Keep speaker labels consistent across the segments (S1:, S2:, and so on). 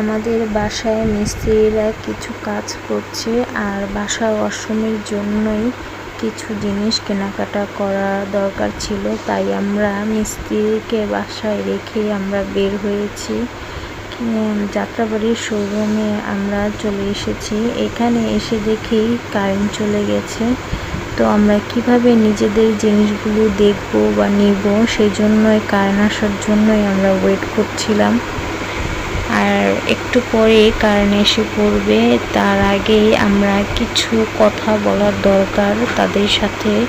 S1: আমাদের বাসায় মিস্ত্রিরা কিছু কাজ করছে আর বাসা ওয়াশরুমের জন্যই কিছু জিনিস কেনাকাটা করা দরকার ছিল। তাই আমরা মিস্ত্রিকে বাসায় রেখে আমরা বের হয়েছি। যাত্রাবাড়ির শোরুমে আমরা চলে এসেছি। এখানে এসে দেখি কারেন্ট চলে গেছে। তো আমরা কীভাবে নিজেদের জিনিসগুলো দেখব বা নিব, সেই জন্যই কারেন্ট আসার জন্যই আমরা ওয়েট করছিলাম। আর একটু পরে কারেন্ট এসে পড়বে, তার আগেই আমরা কিছু কথা বলার দরকার তাদের সাথে,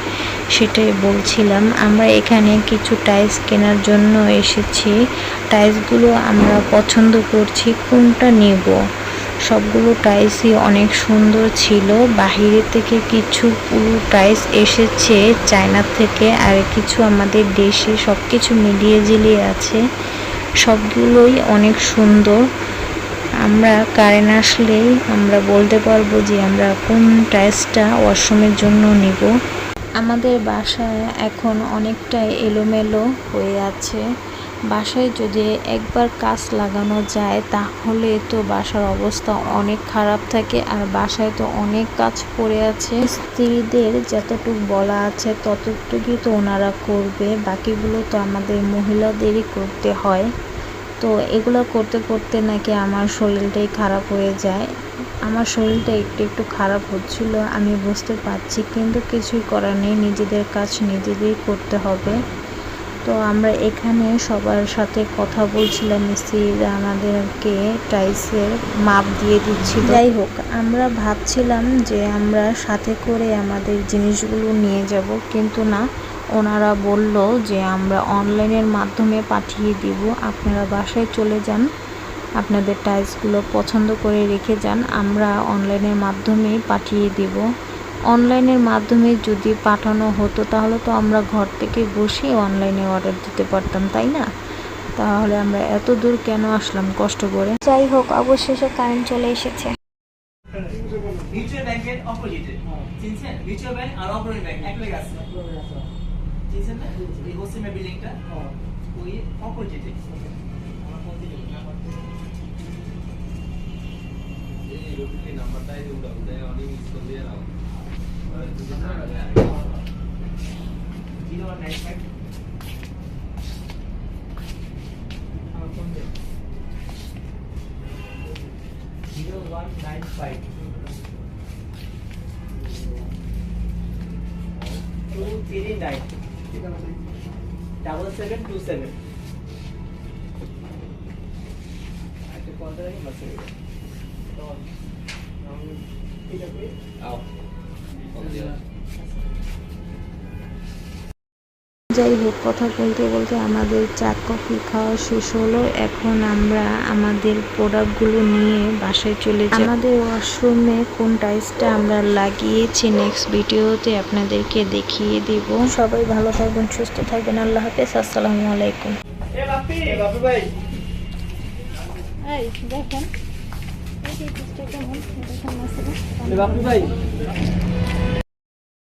S1: সেটাই বলছিলাম। আমরা এখানে কিছু টাইলস কেনার জন্য এসেছি। টাইলসগুলো আমরা পছন্দ করছি, কোনটা নেব? সবগুলো টাইলসই অনেক সুন্দর ছিল। বাহিরে থেকে কিছু পুরো টাইলস এসেছে চায়না থেকে, আর কিছু আমাদের দেশে সব কিছু মিলিয়ে ঝিলিয়ে আছে। সবগুলোই অনেক সুন্দর। আমরা কারেন্ট আসলেই আমরা বলতে পারব যে আমরা কোন টাইলসটা ওয়াশরুমের জন্য নিব। আমাদের বাসায় এখন অনেকটাই এলোমেলো হয়ে আছে। বাসায় যদি একবার কাজ লাগানো যায়, তাহলে তো বাসার অবস্থা অনেক খারাপ থাকে আর বাসায় তো অনেক কাজ পড়ে আছে। স্ত্রীদের যতটুকু বলা আছে, ততটুকুই তো ওনারা করবে। বাকিগুলো তো আমাদের মহিলাদেরই করতে হয়। তো এগুলো করতে করতে নাকি আমার শরীরটাই খারাপ হয়ে যায়। আমার শরীরটা একটু একটু খারাপ হচ্ছিল, আমি বুঝতে পারছি, কিন্তু কিছুই করার নেই, নিজেদের কাজ নিজেদেরই করতে হবে। তো আমরা এখানে সবার সাথে কথা বলছিলাম মিস্ত্রিরা আমাদেরকে টাইলসের মাপ দিয়ে দিচ্ছিল। যাই হোক, আমরা ভাবছিলাম যে আমরা সাথে করে আমাদের জিনিসগুলো নিয়ে যাব, কিন্তু না ওনারা বলল যে আমরা অনলাইনের মাধ্যমে পাঠিয়ে দিব। আপনারা বাসায় চলে যান। আপনাদের টাইলসগুলো পছন্দ করে রেখে যান। আমরা অনলাইনের মাধ্যমেই পাঠিয়ে দিব। অনলাইনের মাধ্যমে যদি পাঠানো হতো তাহলে তো আমরা ঘর থেকে বসে অনলাইনে অর্ডার দিতে পারতাম তাই না? তাহলে আমরা এত দূর কেন আসলাম কষ্ট করে?
S2: যাই হোক অবশেষে কারেন্ট চলে এসেছে।
S3: মিউচুয়াল ব্যাংকের অপোজিটে। চিনছেন? মিউচুয়াল ব্যাংক আর অপোজিট ব্যাংক এক লেগে আছে। চিনছেন না এই হোসেমের বিল্ডিংটা ওই অপোজিটে আমার ফোন থেকে
S4: এই রবিকে নাম্বারটাই উঠা উঠে অনেক মিস করে দিয়ে নাও
S3: জিরো ওয়ান নাইন ফাইভ আমার ফোন দে zero one nine five two three nine double seven two seven একটা কলটা রাখি মাসে ঠিক আছে
S4: আও
S1: যাই হোক কথা বলতে বলতে আমাদের চা কফি খাওয়া শেষ হলো। এখন আমরা আমাদের প্রোডাক্টগুলো নিয়ে বাসায় চলে যাই। আমাদের ওয়াশরুমে কোন টাইলসটা আমরা লাগিয়েছি নেক্সট ভিডিওতে আপনাদেরকে দেখিয়ে দিব। সবাই ভালো থাকবেন সুস্থ থাকবেন। আল্লাহ হাফেজ আসসালামু আলাইকুম।
S3: এ বাপি বাপি ভাই।
S2: এই দেখেন। এই কেমন? দেখেন মাসে
S3: এ বাপি ভাই।